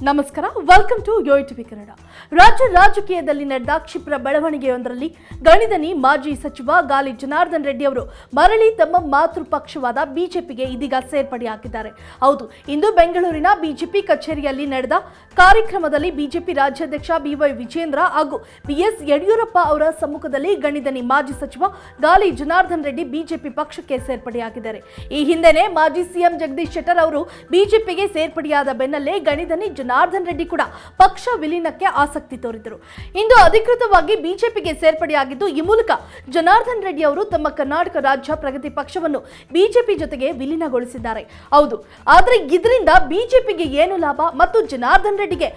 ನಮಸ್ಕಾರ. Welcome to Yo TV Kannada ರಾಜ್ಯ ರಾಜಕೀಯದಲ್ಲಿ ನಡೆದ ಕ್ಷಿಪ್ರ ಬೆಳವಣಿಗೆಯೊಂದರಲ್ಲಿ ಗಣಿದನಿ ಮಾಜಿ ಸಚಿವ ಗಾಲಿ ಜನಾರ್ದನ್ ರೆಡ್ಡಿ ಅವರು ಮರಳಿ ತಮ್ಮ ಮಾತೃ ಪಕ್ಷವಾದ ಬಿಜೆಪಿಗೆ ಇದೀಗ ಸೇರ್ಪಡೆಯಾಗಿದ್ದಾರೆ ಹೌದು, ಇಂದು ಬೆಂಗಳೂರಿನ ಬಿಜೆಪಿ ಕಚೇರಿಯಲ್ಲಿ ನಡೆದ ಕಾರ್ಯಕ್ರಮದಲ್ಲಿ ಬಿಜೆಪಿ ರಾಜ್ಯಾಧ್ಯಕ್ಷ ಬಿವೈ ವಿಜೇಂದ್ರ ಹಾಗೂ ಬಿಎಸ್ ಯಡಿಯೂರಪ್ಪ ಅವರ ಸಮ್ಮುಖದಲ್ಲಿ ಗಣಿದನಿ ಮಾಜಿ ಸಚಿವ ಗಾಲಿ ಜನಾರ್ದನ್ ರೆಡ್ಡಿ ಬಿಜೆಪಿ ಪಕ್ಷಕ್ಕೆ ಸೇರ್ಪಡೆಯಾಗಿದ್ದಾರೆ ಈ ಹಿಂದೆನೆ ಮಾಜಿ ಸಿಎಂ ಜಗದೀಶ್ ಶೆಟ್ಟರ್ ಅವರು ಬಿಜೆಪಿಗೆ ಸೇರ್ಪಡೆಯಾದ ಬೆನ್ನಲ್ಲೇ ಗಣಿದನಿ ಜನಾರ್ದನ್ ರೆಡ್ಡಿ ಕೂಡ ಪಕ್ಷ ವಿಲೀನಕ್ಕೆ ಆಸಕ್ತಿ ತೋರಿದರು ಇಂದು ಅಧಿಕೃತವಾಗಿ ಬಿಜೆಪಿಗೆ ಸೇರ್ಪಡೆಯಾಗಿದ್ದು, ಈ ಮೂಲಕ ಜನಾರ್ದನ್ ರೆಡ್ಡಿ ಅವರು ತಮ್ಮ ಕರ್ನಾಟಕ ರಾಜ್ಯ ಪ್ರಗತಿ ಪಕ್ಷವನ್ನು ಬಿಜೆಪಿ ಜೊತೆಗೆ ವಿಲೀನಗೊಳಿಸಿದ್ದಾರೆ. ಹೌದು, ಆದರೆ ಇದರಿಂದ ಬಿಜೆಪಿಗೆ ಏನು ಲಾಭ ಮತ್ತು ಜನಾರ್ದನ್ ರೆಡ್ಡಿಗೆ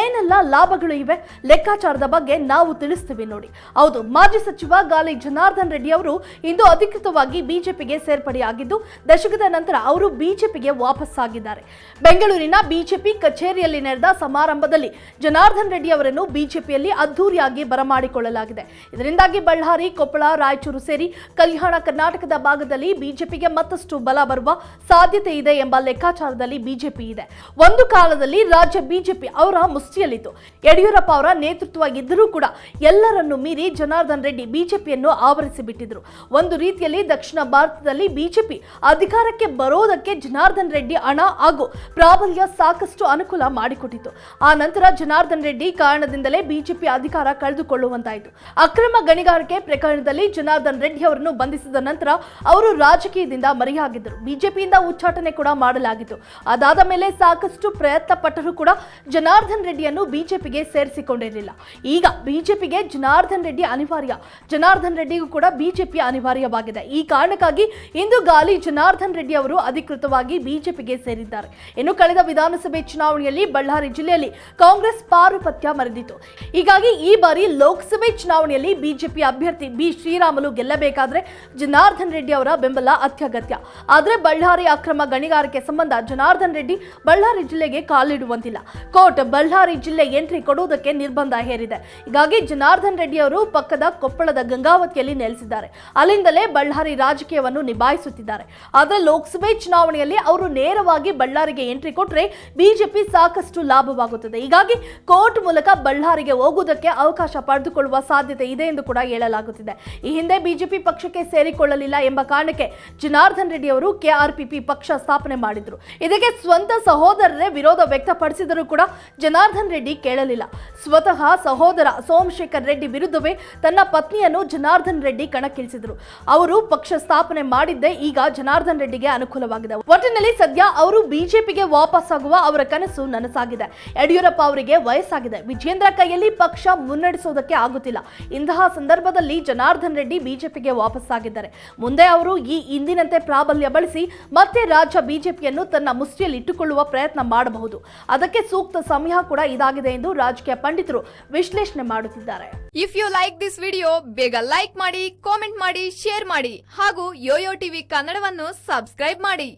ಏನೆಲ್ಲ ಲಾಭಗಳು ಇವೆ? ಲೆಕ್ಕಾಚಾರದ ಬಗ್ಗೆ ನಾವು ತಿಳಿಸ್ತೀವಿ ನೋಡಿ. ಹೌದು, ಮಾಜಿ ಸಚಿವ ಗಾಲಿ ಜನಾರ್ದನ್ ರೆಡ್ಡಿ ಅವರು ಇಂದು ಅಧಿಕೃತವಾಗಿ ಬಿಜೆಪಿಗೆ ಸೇರ್ಪಡೆಯಾಗಿದ್ದು, ದಶಕದ ನಂತರ ಅವರು ಬಿಜೆಪಿಗೆ ವಾಪಸ್ಸಾಗಿದ್ದಾರೆ. ಬೆಂಗಳೂರಿನ ಬಿಜೆಪಿ ಕಚೇರಿಯಲ್ಲಿ ನಡೆದ ಸಮಾರಂಭದಲ್ಲಿ ಜನಾರ್ದನ್ ರೆಡ್ಡಿ ಅವರನ್ನು ಬಿಜೆಪಿಯಲ್ಲಿ ಅದ್ದೂರಿಯಾಗಿ ಬರಮಾಡಿಕೊಳ್ಳಲಾಗಿದೆ. ಇದರಿಂದಾಗಿ ಬಳ್ಳಾರಿ, ಕೊಪ್ಪಳ, ರಾಯಚೂರು ಸೇರಿ ಕಲ್ಯಾಣ ಕರ್ನಾಟಕದ ಭಾಗದಲ್ಲಿ ಬಿಜೆಪಿಗೆ ಮತ್ತಷ್ಟು ಬಲ ಬರುವ ಸಾಧ್ಯತೆ ಇದೆ ಎಂಬ ಲೆಕ್ಕಾಚಾರದಲ್ಲಿ ಬಿಜೆಪಿ ಇದೆ. ಒಂದು ಕಾಲದಲ್ಲಿ ರಾಜ್ಯ ಬಿಜೆಪಿ ಅವರ ಮುಷ್ಟಿಯಲ್ಲಿತ್ತು. ಯಡಿಯೂರಪ್ಪ ಅವರ ನೇತೃತ್ವ ಇದ್ದರೂ ಕೂಡ ಎಲ್ಲರನ್ನು ಮೀರಿ ಜನಾರ್ದನ್ ರೆಡ್ಡಿ ಬಿಜೆಪಿಯನ್ನು ಆವರಿಸಿ ಬಿಟ್ಟಿದ್ರು ಒಂದು ರೀತಿಯಲ್ಲಿ ದಕ್ಷಿಣ ಭಾರತದಲ್ಲಿ ಬಿಜೆಪಿ ಅಧಿಕಾರಕ್ಕೆ ಬರೋದಕ್ಕೆ ಜನಾರ್ದನ್ ರೆಡ್ಡಿ ಹಣ ಹಾಗೂ ಪ್ರಾಬಲ್ಯ ಸಾಕಷ್ಟು ಅನುಕೂಲ ಮಾಡಿಕೊಟ್ಟಿತು. ಆ ನಂತರ ಜನಾರ್ದನ್ ರೆಡ್ಡಿ ಕಾರಣದಿಂದಲೇ ಬಿಜೆಪಿ ಅಧಿಕಾರ ಕಳೆದುಕೊಳ್ಳುವಂತಾಯಿತು. ಅಕ್ರಮ ಗಣಿಗಾರಿಕೆ ಪ್ರಕರಣದಲ್ಲಿ ಜನಾರ್ದನ್ ರೆಡ್ಡಿ ಅವರನ್ನು ಬಂಧಿಸಿದ ನಂತರ ಅವರು ರಾಜಕೀಯದಿಂದ ಮರೆಯಾಗಿದ್ದರು. ಬಿಜೆಪಿಯಿಂದ ಉಚ್ಚಾಟನೆ ಕೂಡ ಮಾಡಲಾಗಿತ್ತು. ಅದಾದ ಮೇಲೆ ಸಾಕಷ್ಟು ಪ್ರಯತ್ನ ಪಟ್ಟರೂ ಕೂಡ ಜನಾರ್ದನ್ ರೆಡ್ಡಿಯನ್ನು ಬಿಜೆಪಿಗೆ ಸೇರಿಸಿಕೊಂಡಿರಲಿಲ್ಲ. ಈಗ ಬಿಜೆಪಿಗೆ ಜನಾರ್ದನ್ ರೆಡ್ಡಿ ಅನಿವಾರ್ಯ. ಜನಾರ್ದನ್ ರೆಡ್ಡಿಗೂ ಕೂಡ ಬಿಜೆಪಿ ಅನಿವಾರ್ಯವಾಗಿದೆ. ಈ ಕಾರಣಕ್ಕಾಗಿ ಇಂದು ಗಾಲಿ ಜನಾರ್ದನ್ ರೆಡ್ಡಿ ಅವರು ಅಧಿಕೃತವಾಗಿ ಬಿಜೆಪಿಗೆ ಸೇರಿದ್ದಾರೆ. ಇನ್ನು ಕಳೆದ ವಿಧಾನಸಭೆ ಚುನಾವಣೆಯಲ್ಲಿ ಬಳ್ಳಾರಿ ಜಿಲ್ಲೆಯಲ್ಲಿ ಕಾಂಗ್ರೆಸ್ ಪಾರುಪತ್ಯ ಮರೆದಿತ್ತು. ಹೀಗಾಗಿ ಈ ಬಾರಿ ಲೋಕಸಭೆ ಚುನಾವಣೆಯಲ್ಲಿ ಬಿಜೆಪಿ ಅಭ್ಯರ್ಥಿ ಬಿ ಶ್ರೀರಾಮುಲು ಗೆಲ್ಲಬೇಕಾದ್ರೆ ಜನಾರ್ದನ್ ರೆಡ್ಡಿ ಅವರ ಬೆಂಬಲ ಅತ್ಯಗತ್ಯ. ಆದರೆ ಬಳ್ಳಾರಿ ಅಕ್ರಮ ಗಣಿಗಾರಿಕೆ ಸಂಬಂಧ ಜನಾರ್ದನ್ ರೆಡ್ಡಿ ಬಳ್ಳಾರಿ ಜಿಲ್ಲೆಗೆ ಕಾಲಿಡುವಂತಿಲ್ಲ. ಕೋರ್ಟ್ ಬಳ್ಳಾರಿ ಜಿಲ್ಲೆ ಎಂಟ್ರಿ ಕೊಡುವುದಕ್ಕೆ ನಿರ್ಬಂಧ ಹೇರಿದೆ. ಹೀಗಾಗಿ ಜನಾರ್ದನ್ ರೆಡ್ಡಿ ಅವರು ಪಕ್ಕದ ಕೊಪ್ಪಳದ ಗಂಗಾವತಿಯಲ್ಲಿ ನೆಲೆಸಿದ್ದಾರೆ. ಅಲ್ಲಿಂದಲೇ ಬಳ್ಳಾರಿ ರಾಜಕೀಯವನ್ನು ನಿಭಾಯಿಸುತ್ತಿದ್ದಾರೆ. ಆದರೆ ಲೋಕಸಭೆ ಚುನಾವಣೆಯಲ್ಲಿ ಅವರು ನೇರವಾಗಿ ಬಳ್ಳಾರಿಗೆ ಎಂಟ್ರಿ ಕೊಟ್ಟರೆ ಬಿಜೆಪಿ ಸಾಕಷ್ಟು ಲಾಭವಾಗುತ್ತದೆ. ಹೀಗಾಗಿ ಕೋರ್ಟ್ ಮೂಲಕ ಬಳ್ಳಾರಿಗೆ ಹೋಗುವುದಕ್ಕೆ ಅವಕಾಶ ಪಡೆದುಕೊಳ್ಳುವ ಸಾಧ್ಯತೆ ಇದೆ ಎಂದು ಕೂಡ ಹೇಳಲಾಗುತ್ತಿದೆ. ಈ ಹಿಂದೆ ಬಿಜೆಪಿ ಪಕ್ಷಕ್ಕೆ ಸೇರಿಕೊಳ್ಳಲಿಲ್ಲ ಎಂಬ ಕಾರಣಕ್ಕೆ ಜನಾರ್ದನ್ ರೆಡ್ಡಿ ಅವರು ಕೆಆರ್ಪಿಪಿ ಪಕ್ಷ ಸ್ಥಾಪನೆ ಮಾಡಿದ್ರು. ಇದಕ್ಕೆ ಸ್ವಂತ ಸಹೋದರರೇ ವಿರೋಧ ವ್ಯಕ್ತಪಡಿಸಿದರೂ ಕೂಡ ಜನಾರ್ದನ್ ರೆಡ್ಡಿ ಕೇಳಲಿಲ್ಲ. ಸ್ವತಃ ಸಹೋದರ ಸೋಮಶೇಖರ್ ರೆಡ್ಡಿ ವಿರುದ್ಧವೇ ತನ್ನ ಪತ್ನಿಯನ್ನು ಜನಾರ್ದನ್ ರೆಡ್ಡಿ ಕಣಕ್ಕಿಳಿಸಿದರು. ಅವರು ಪಕ್ಷ ಸ್ಥಾಪನೆ ಮಾಡಿದ್ದೇ ಈಗ ಜನಾರ್ದನ್ ರೆಡ್ಡಿಗೆ ಅನುಕೂಲವಾಗಿದೆ. ಒಟ್ಟಿನಲ್ಲಿ ಸದ್ಯ ಅವರು ಬಿಜೆಪಿಗೆ ವಾಪಸ್ಸಾಗುವ ಅವರ ಕನಸು ನನಸಾಗಿದೆ ಯಡಿಯೂರಪ್ಪ ಅವರಿಗೆ ವಯಸ್ಸಾಗಿದೆ. ವಿಜೇಂದ್ರ ಕೈಯಲ್ಲಿ ಪಕ್ಷ ಮುನ್ನಡೆಸೋದಕ್ಕೆ ಆಗುತ್ತಿಲ್ಲ. ಇಂತಹ ಸಂದರ್ಭದಲ್ಲಿ ಜನಾರ್ದನ್ ರೆಡ್ಡಿ ಬಿಜೆಪಿಗೆ ವಾಪಸ್ಸಾಗಿದ್ದಾರೆ. ಮುಂದೆ ಅವರು ಈ ಇಂದಿನಂತೆ ಪ್ರಾಬಲ್ಯ ಬಳಸಿ ಮತ್ತೆ ರಾಜ್ಯ ಬಿಜೆಪಿಯನ್ನು ತನ್ನ ಮುಷ್ಟಿಯಲ್ಲಿಟ್ಟುಕೊಳ್ಳುವ ಪ್ರಯತ್ನ ಮಾಡಬಹುದು. ಅದಕ್ಕೆ ಸೂಕ್ತ ಸಮಯ ಕೂಡ ಇದಾಗಿದೆ ಎಂದು ರಾಜಕೀಯ ಪಂಡಿತರು ವಿಶ್ಲೇಷಣೆ ಮಾಡುತ್ತಿದ್ದಾರೆ. If you like this video ಬೇಗ ಲೈಕ್ ಮಾಡಿ ಕಾಮೆಂಟ್ ಮಾಡಿ ಶೇರ್ ಮಾಡಿ ಹಾಗೂ ಯೋಯೋ ಟಿವಿ ಕನ್ನಡವನ್ನು ಸಬ್ಸ್ಕ್ರೈಬ್ ಮಾಡಿ.